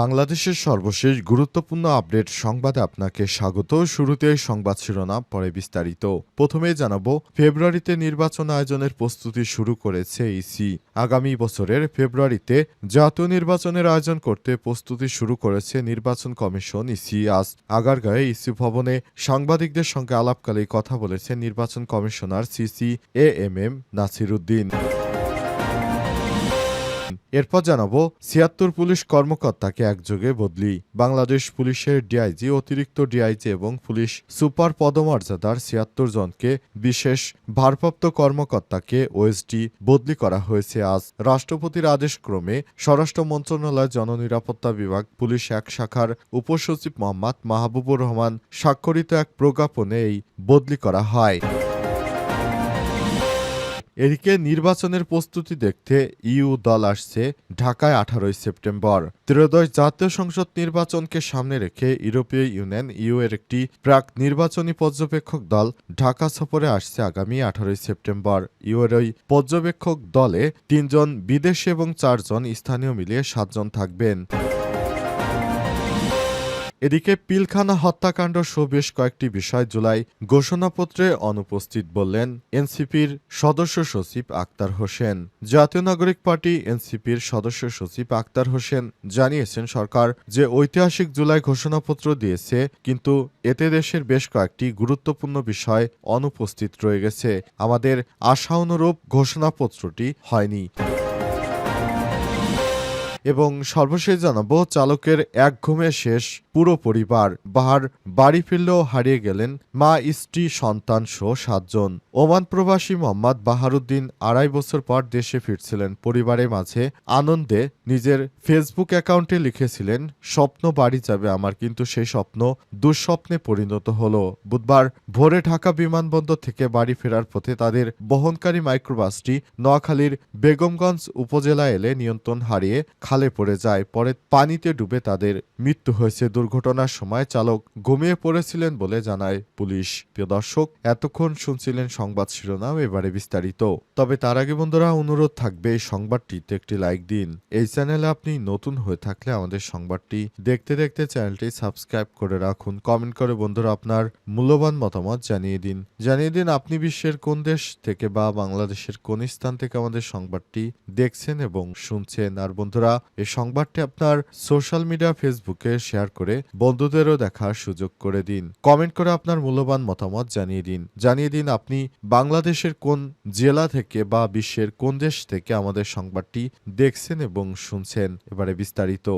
বাংলাদেশের সর্বশেষ গুরুত্বপূর্ণ আপডেট সংবাদে আপনাকে স্বাগত। শুরুতে সংবাদ শিরোনাম, পরে বিস্তারিত। প্রথমে জানাব, ফেব্রুয়ারিতে নির্বাচন আয়োজনের প্রস্তুতি শুরু করেছে ইসি। আগামী বছরের ফেব্রুয়ারিতে জাতীয় নির্বাচনের আয়োজন করতে প্রস্তুতি শুরু করেছে নির্বাচন কমিশন ইসি। আজ আগারগাঁয়ে ইসি ভবনে সাংবাদিকদের সঙ্গে আলাপকালে কথা বলেছেন নির্বাচন commissioner CEC A M M Nasiruddin. এরপর জানাব, ছিয়াত্তর পুলিশ কর্মকর্তাকে একযোগে বদলি। বাংলাদেশ পুলিশের ডিআইজি অতিরিক্ত ডিআইজি এবং পুলিশ সুপার পদমর্যাদার ছিয়াত্তর জনকে বিশেষ ভারপ্রাপ্ত কর্মকর্তাকে ওএসডি বদলি করা হয়েছে আজ। রাষ্ট্রপতির আদেশক্রমে স্বরাষ্ট্র মন্ত্রণালয় জননিরাপত্তা বিভাগ পুলিশ এক শাখার উপসচিব মোহাম্মদ মাহবুবুর রহমান স্বাক্ষরিত এক প্রজ্ঞাপনে এই বদলি করা হয়। এদিকে নির্বাচনের প্রস্তুতি দেখতে ইউ দল আসছে ঢাকায় আঠারোই সেপ্টেম্বর। ত্রয়োদশ জাতীয় সংসদ নির্বাচনকে সামনে রেখে ইউরোপীয় ইউনিয়ন ইউ এর একটি প্রাক নির্বাচনী পর্যবেক্ষক দল ঢাকা সফরে আসছে আগামী আঠারোই সেপ্টেম্বর। ইউ এর ওই পর্যবেক্ষক দলে তিনজন বিদেশি এবং চারজন স্থানীয় মিলিয়ে সাতজন থাকবেন। এদিকে পিলখানা হত্যাকাণ্ড সহ বেশ কয়েকটি বিষয় জুলাই ঘোষণাপত্রে অনুপস্থিত বললেন এনসিপির সদস্য সচিব আক্তার হোসেন। জাতীয় নাগরিক পার্টি এনসিপির সদস্য সচিব আক্তার হোসেন জানিয়েছেন, সরকার যে ঐতিহাসিক জুলাই ঘোষণাপত্র দিয়েছে, কিন্তু এতে দেশের বেশ কয়েকটি গুরুত্বপূর্ণ বিষয় অনুপস্থিত রয়ে গেছে। আমাদের আশা অনুরূপ ঘোষণাপত্রটি হয়নি। এবং সর্বশেষ জানাব, চালকের এক ঘুমে শেষ পুরো পরিবার। বাহার বাড়ি ফিরলেও হারিয়ে গেলেন মা, স্ত্রী, সন্তান সহ সাতজন। ওমান প্রবাসী মোহাম্মদ বাহারুদ্দিন আড়াই বছর পর দেশে ফিরছিলেন। পরিবারের মাঝে আনন্দে নিজের ফেসবুক অ্যাকাউন্টে লিখেছিলেন, স্বপ্ন বাড়ি যাবে আমার, কিন্তু সেই স্বপ্ন দুঃস্বপ্নে পরিণত হলো। বুধবার ভোরে ঢাকা বিমানবন্দর থেকে বাড়ি ফেরার পথে তাদের বহনকারী মাইক্রোবাসটি নোয়াখালীর বেগমগঞ্জ উপজেলা এলে নিয়ন্ত্রণ হারিয়ে খালে পড়ে যায়, পরে পানিতে ডুবে তাদের মৃত্যু হয়েছে। দুর্ঘটনার সময় চালক ঘুমিয়ে পড়েছিলেন বলে জানায় পুলিশ। প্রিয় দর্শক, এতক্ষণ শুনছিলেন সংবাদ শিরোনাম, এবারে বিস্তারিত। তবে তার আগে বন্ধুরা, অনুরোধ থাকবে এই সংবাদটিতে একটি লাইক দিন। এই চ্যানেলে আপনি নতুন হয়ে থাকলে আমাদের সংবাদটি দেখতে দেখতে চ্যানেলটি সাবস্ক্রাইব করে রাখুন। কমেন্ট করে বন্ধুরা আপনার মূল্যবান মতামত জানিয়ে দিন। জানিয়ে দিন, আপনি বিশ্বের কোন দেশ থেকে বা বাংলাদেশের কোন স্থান থেকে আমাদের সংবাদটি দেখছেন এবং শুনছেন। আর বন্ধুরা এই সংবাদটি আপনার সোশ্যাল মিডিয়া ফেসবুকে শেয়ার করে বন্ধুদেরও দেখার সুযোগ করে দিন। কমেন্ট করে আপনার মূল্যবান মতামত জানিয়ে দিন। জানিয়ে দিন আপনি বাংলাদেশের কোন জেলা থেকে বা বিশ্বের কোন দেশ থেকে আমাদের সংবাদটি দেখছেন এবং শুনছেন। এবারে বিস্তারিত।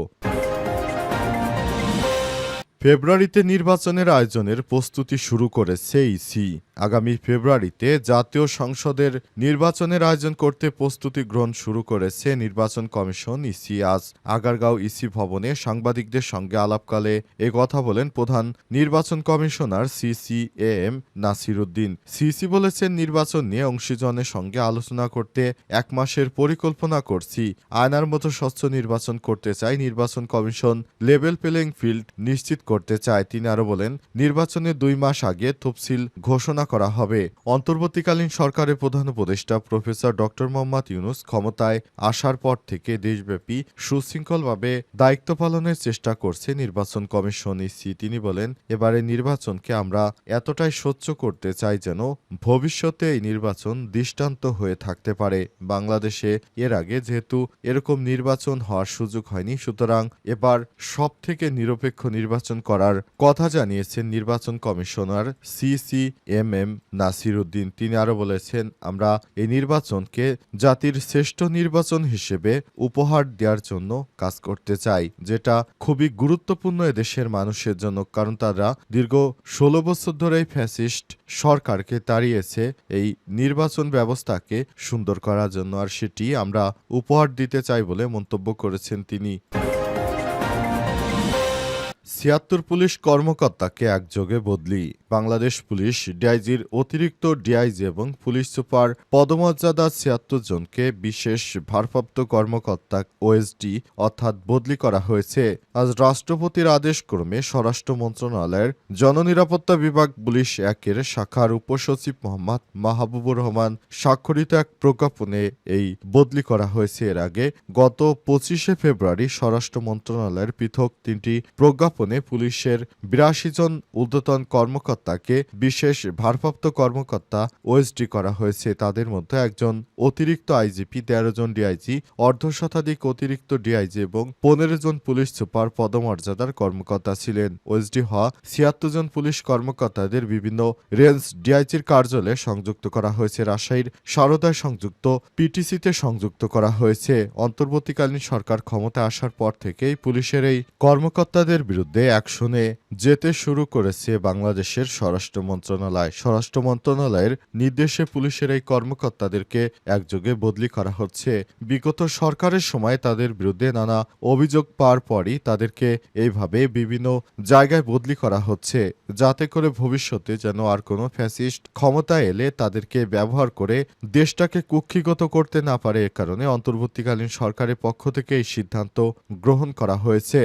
ফেব্রুয়ারিতে নির্বাচনের আয়োজনের প্রস্তুতি শুরু করেছে ইসি। আগামী ফেব্রুয়ারিতে জাতীয় সংসদের নির্বাচনের আয়োজন করতে প্রস্তুতি গ্রহণ শুরু করেছে নির্বাচন কমিশন ইসি। আজ আগারগাঁও ইসি ভবনে সাংবাদিকদের সঙ্গে আলাপকালে এ কথা বলেন প্রধান নির্বাচন commissioner CEC A M Nasiruddin. CEC বলেছেন, নির্বাচন নিয়ে অংশীজনের সঙ্গে আলোচনা করতে এক মাসের পরিকল্পনা করছি। আয়নার মতো স্বচ্ছ নির্বাচন করতে চাই। নির্বাচন কমিশন লেভেল প্লেইং ফিল্ড নিশ্চিত করতে চায়, তিনি আরও বলেন নির্বাচনের দুই মাস আগে তফসিল ঘোষণা করা হবে। অন্তর্বর্তীকালীন সরকারের প্রধান উপদেষ্টা প্রফেসর ডক্টর মোহাম্মদ ইউনুস ক্ষমতায় আসার পর থেকে দেশব্যাপী সুশৃঙ্খলভাবে দায়িত্ব পালনের চেষ্টা করছে নির্বাচন কমিশন ইসি। তিনি বলেন এবারে নির্বাচনকে আমরা এতটাই স্বচ্ছ করতে চাই যেন ভবিষ্যতে এই নির্বাচন দৃষ্টান্ত হয়ে থাকতে পারে। বাংলাদেশে এর আগে যেহেতু এরকম নির্বাচন হওয়ার সুযোগ হয়নি, সুতরাং এবার সব থেকে নিরপেক্ষ নির্বাচন করার কথা জানিয়েছেন নির্বাচন commissioner CEC M M Nasir Uddin তিনি আরও বলেছেন, আমরা এই নির্বাচনকে জাতির শ্রেষ্ঠ নির্বাচন হিসেবে উপহার দেওয়ার জন্য কাজ করতে চাই, যেটা খুবই গুরুত্বপূর্ণ এদেশের মানুষের জন্য, কারণ তারা দীর্ঘ ষোলো বছর ধরে ফ্যাসিস্ট সরকারকে তাড়িয়েছে এই নির্বাচন ব্যবস্থাকে সুন্দর করার জন্য, আর সেটি আমরা উপহার দিতে চাই বলে মন্তব্য করেছেন তিনি। ছিয়াত্তর পুলিশ কর্মকর্তাকে একযোগে বদলি। বাংলাদেশ পুলিশ ডিআইজির অতিরিক্ত ডিআইজি এবং পুলিশ সুপার পদমর্যাদা ছিয়াত্তর জনকে বিশেষ ভারপ্রাপ্ত কর্মকর্তা ওএসডি অর্থাৎ বদলি করা হয়েছে। আজ রাষ্ট্রপতির আদেশ ক্রমে স্বরাষ্ট্র মন্ত্রণালয়ের জননিরাপত্তা বিভাগ পুলিশ একের শাখার উপসচিব মোহাম্মদ মাহবুবুর রহমান স্বাক্ষরিত এক প্রজ্ঞাপনে এই বদলি করা হয়েছে। এর আগে গত পঁচিশে ফেব্রুয়ারি স্বরাষ্ট্র মন্ত্রণালয়ের পৃথক তিনটি প্রজ্ঞাপনে পুলিশের বিরাশি জন ঊর্ধ্বতন কর্মকর্তাকে বিশেষ ভারপ্রাপ্ত কর্মকর্তা ওএসডি করা হয়েছে। তাদের মধ্যে একজন অতিরিক্ত আইজিপি, তেরো জন ডিআইজি অর্ধশতাধিক অতিরিক্ত ডিআইজি এবং পনেরো জন পুলিশ সুপার পদমর্যাদার কর্মকর্তা ছিলেন। ওএসডি হওয়া ছিয়াত্তর জন পুলিশ কর্মকর্তাদের বিভিন্ন রেঞ্জ ডিআইজির কার্যালয়ে সংযুক্ত করা হয়েছে। রাজশাহীর সারদায় সংযুক্ত, পিটিসিতে সংযুক্ত করা হয়েছে। অন্তর্বর্তীকালীন সরকার ক্ষমতা আসার পর থেকেই পুলিশের এই কর্মকর্তাদের বিরুদ্ধে অ্যাকশনে যেতে শুরু করেছে বাংলাদেশের স্বরাষ্ট্র মন্ত্রণালয়। স্বরাষ্ট্র মন্ত্রণালয়ের নির্দেশে পুলিশের এই কর্মকর্তাদেরকে একযোগে বদলি করা হচ্ছে। বিগত সরকারের সময় তাদের বিরুদ্ধে নানা অভিযোগ পাওয়ার পরই তাদেরকে এইভাবে বিভিন্ন জায়গায় বদলি করা হচ্ছে। যাতে করে ভবিষ্যতে যেন আর কোনো ফ্যাসিস্ট ক্ষমতা এলে তাদেরকে ব্যবহার করে দেশটাকে কুক্ষিগত করতে না পারে, এ কারণে অন্তর্বর্তীকালীন সরকারের পক্ষ থেকে এই সিদ্ধান্ত গ্রহণ করা হয়েছে।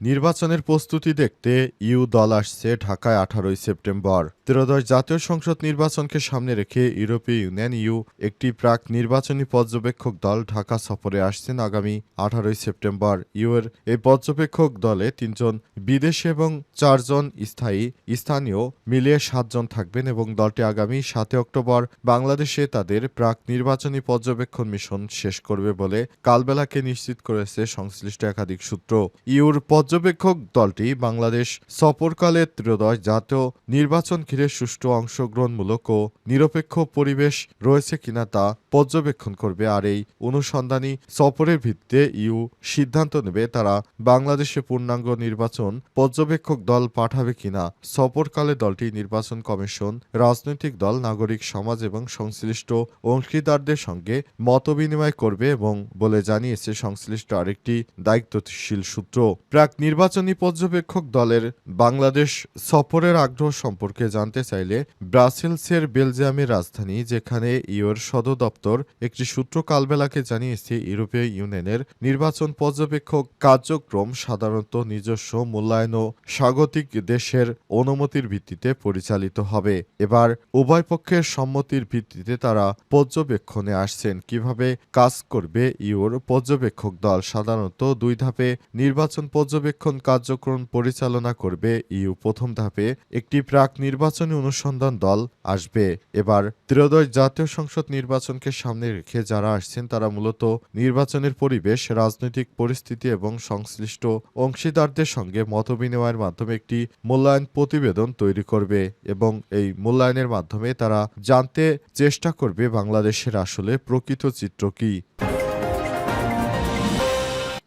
নির্বাচনের প্রস্তুতি দেখতে ইউ দল আসছে ঢাকায় আঠারোই সেপ্টেম্বর। ত্রয়োদশ জাতীয় সংসদ নির্বাচনকে সামনে রেখে ইউরোপীয় ইউনিয়ন ইউ একটি প্রাক নির্বাচনী পর্যবেক্ষক দল ঢাকা সফরে আসছেন আগামী আঠারোই সেপ্টেম্বর। ইউ এর এই পর্যবেক্ষক দলে তিনজন বিদেশি এবং চারজন স্থায়ী, স্থানীয় মিলিয়ে সাতজন থাকবেন এবং দলটি আগামী সাতই অক্টোবর বাংলাদেশে তাদের প্রাক নির্বাচনী পর্যবেক্ষণ মিশন শেষ করবে বলে কালবেলাকে নিশ্চিত করেছে সংশ্লিষ্ট একাধিক সূত্র। ইউর পর্যবেক্ষক দলটি বাংলাদেশ সফরকালে ত্রয়োদশ জাতীয় নির্বাচন ঘিরে সুষ্ঠু অংশগ্রহণমূলক ও নিরপেক্ষ পরিবেশ রয়েছে কিনা তা পর্যবেক্ষণ করবে আর এই অনুসন্ধানী সফরের ভিত্তিতে ইউ সিদ্ধান্ত নেবে তারা বাংলাদেশে পূর্ণাঙ্গ নির্বাচন পর্যবেক্ষক দল পাঠাবে কিনা। সফরকালে দলটি নির্বাচন কমিশন, রাজনৈতিক দল, নাগরিক সমাজ এবং সংশ্লিষ্ট অংশীদারদের সঙ্গে মত বিনিময় করবে এবং বলে জানিয়েছে সংশ্লিষ্ট আরেকটি দায়িত্বশীল সূত্র। প্রাক নির্বাচনী পর্যবেক্ষক দলের বাংলাদেশ সফরের আগ্রহ সম্পর্কে জানতে চাইলে ব্রাসেলসের বেলজিয়ামের রাজধানী, যেখানে ইউর সদর দপ্তর একটি সূত্র কালবেলাকে জানিয়েছে, ইউরোপীয় ইউনিয়নের নির্বাচন পর্যবেক্ষক কার্যক্রম সাধারণত নিজস্ব মূল্যায়ন ও স্বাগতিক দেশের অনুমতির ভিত্তিতে পরিচালিত হবে। এবার উভয় পক্ষের সম্মতির ভিত্তিতে তারা পর্যবেক্ষণে আসছেন। কীভাবে কাজ করবে ইউর পর্যবেক্ষক দল? সাধারণত দুই ধাপে নির্বাচন পর্যবেক্ষণ কার্যক্রম পরিচালনা করবে ইউ। প্রথম ধাপে একটি প্রাক নির্বাচনী অনুসন্ধান দল আসবে। এবার ত্রয়োদশ জাতীয় সংসদ নির্বাচনকে সামনে রেখে যারা আসছেন, তারা মূলত নির্বাচনের পরিবেশ, রাজনৈতিক পরিস্থিতি এবং সংশ্লিষ্ট অংশীদারদের সঙ্গে মতবিনিময়ের মাধ্যমে একটি মূল্যায়ন প্রতিবেদন তৈরি করবে এবং এই মূল্যায়নের মাধ্যমে তারা জানতে চেষ্টা করবে বাংলাদেশের আসলে প্রকৃত চিত্র কী।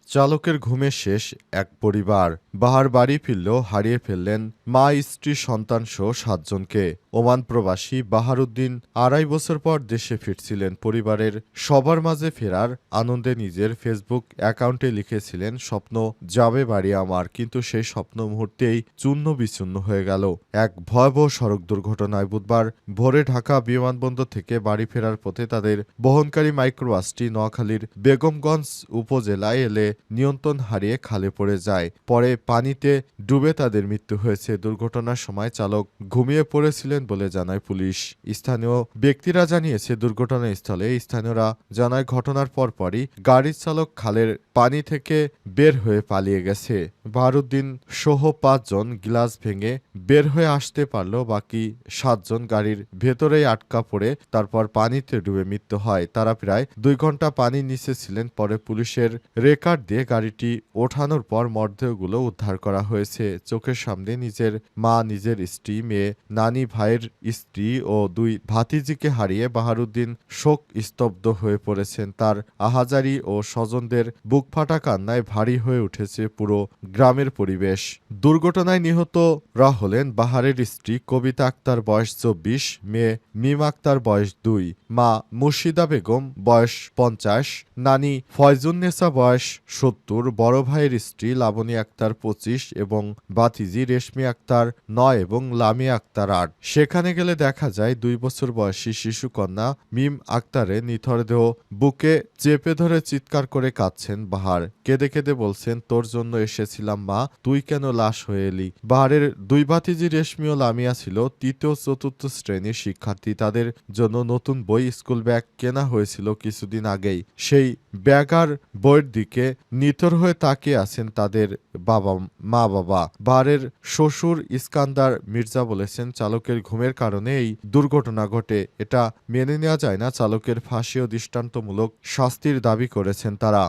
চালকের ঘুমে শেষ, এক পরিবার বাহার বাড়ি ফিরল হারিয়ে ফেললেন মা, স্ত্রী, সন্তান সহ সাতজনকে। ওমান প্রবাসী বাহারুদ্দিন আড়াই বছর পর দেশে ফিরছিলেন। পরিবারের সবার মাঝে ফেরার আনন্দে নিজের ফেসবুক অ্যাকাউন্টে লিখেছিলেন, স্বপ্ন যাবে বাড়ি আমার। কিন্তু সেই স্বপ্ন মুহূর্তেই চূর্ণ বিচূর্ণ হয়ে গেল। এক ভয়াবহ সড়ক দুর্ঘটনায় বুধবার ভোরে ঢাকা বিমানবন্দর থেকে বাড়ি ফেরার পথে তাদের বহনকারী মাইক্রোবাসটি নোয়াখালীর বেগমগঞ্জ উপজেলায় এলে নিয়ন্ত্রণ হারিয়ে খালে পড়ে যায়। পরে পানিতে ডুবে তাদের মৃত্যু হয়েছে। দুর্ঘটনার সময় চালক ঘুমিয়ে পড়েছিলেন বলে জানায় পুলিশ। স্থানীয় ব্যক্তিরা জানিয়েছে, দুর্ঘটনাস্থলে স্থানীয়রা জানায় ঘটনার পরপরই গাড়ির চালক খালের পানি থেকে বের হয়ে পালিয়ে গেছে। বাহারুদ্দিন সহ পাঁচজন গ্লাস ভেঙে বের হয়ে আসতে পারলেও বাকি সাতজন গাড়ির ভেতরেই আটকা পড়ে, তারপর পানিতে ডুবে মৃত্যু হয়। তারা প্রায় দুই ঘণ্টা পানি নিচে ছিলেন, পরে পুলিশের রেকার্ড দিয়ে গাড়িটি ওঠানোর পর মরদেহগুলো উদ্ধার করা হয়েছে। চোখের সামনে নিজের মা, নিজের স্ত্রী, মেয়ে, নানি, ভাই ভাইয়ের স্ত্রী ও দুই ভাতিজিকে হারিয়ে বাহারুদ্দিন শোক স্তব্ধ হয়ে পড়েছেন। তার আহাজারি ও স্বজনদের বুকফাটা কান্নায় ভারী হয়ে উঠেছে পুরো গ্রামের পরিবেশ। দুর্ঘটনায় নিহতরা হলেন বাহারের স্ত্রী কবিতা আক্তার, বয়স চব্বিশ, মেয়ে মিম আক্তার, বয়স দুই, মা মুর্শিদা বেগম, বয়স পঞ্চাশ, নানি ফয়জুন্নেসা বয়স সত্তর, বড় ভাইয়ের স্ত্রী লাবণী আক্তার, পঁচিশ এবং বাতিজি রেশমি আক্তার, নয় এবং লামি আক্তার, আট। সেখানে গেলে দেখা যায় দুই বছর বয়সী শিশু কন্যা মিম আক্তারে নিথর দেহ বুকে চেপে ধরে চিৎকার করে কাঁদছেন বাহার। কেঁদে কেঁদে বলছেন, তোর জন্য এসেছিলাম, মা। তুই কেন লাশ হয়ে এলি? বাহারের দুই ভাতিজি রেশমি ও লামিয়া ছিল তৃতীয় চতুর্থ শ্রেণির শিক্ষার্থী। তাদের জন্য নতুন বই স্কুল ব্যাগ কেনা হয়েছিল কিছুদিন আগেই। সেই ব্যাগ আর বইয়ের দিকে নিথর হয়ে তাকিয়ে আছেন তাদের বাবা মা বাবা বাহারের শ্বশুর ইস্কান্দার মির্জা বলেছেন, চালকের ঘুমের কারণে এই দুর্ঘটনা ঘটে। এটা মেনে নেওয়া যায় না, চালকের ফাঁসি ও দৃষ্টান্তমূলক শাস্তির দাবি করেছেন তারা।